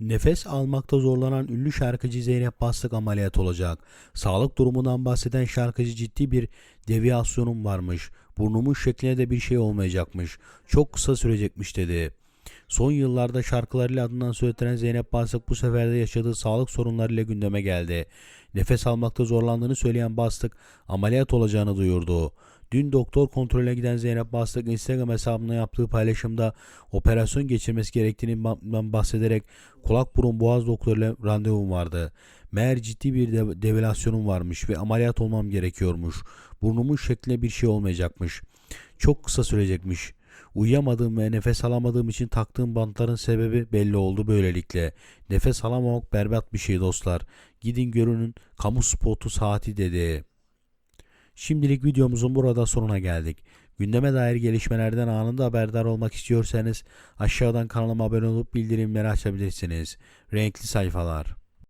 Nefes almakta zorlanan ünlü şarkıcı Zeynep Bastık ameliyat olacak. Sağlık durumundan bahseden şarkıcı ciddi bir deviyasyonum varmış. Burnumun şekline de bir şey olmayacakmış. Çok kısa sürecekmiş dedi. Son yıllarda şarkılarıyla adından söz ettiren Zeynep Bastık bu sefer de yaşadığı sağlık sorunlarıyla gündeme geldi. Nefes almakta zorlandığını söyleyen Bastık ameliyat olacağını duyurdu. Dün doktor kontrole giden Zeynep Bastık Instagram hesabına yaptığı paylaşımda operasyon geçirmesi gerektiğinden bahsederek kulak burun boğaz doktoruyla randevum vardı. Meğer ciddi bir de- devilasyonum varmış ve ameliyat olmam gerekiyormuş. Burnumun şekline bir şey olmayacakmış. Çok kısa sürecekmiş. Uyuyamadığım ve nefes alamadığım için taktığım bantların sebebi belli oldu böylelikle. Nefes alamamak berbat bir şey dostlar. Gidin görünün kamu spotu saati dedi. Şimdilik videomuzun burada sonuna geldik. Gündeme dair gelişmelerden anında haberdar olmak istiyorsanız aşağıdan kanalıma abone olup bildirimleri açabilirsiniz. Renkli sayfalar.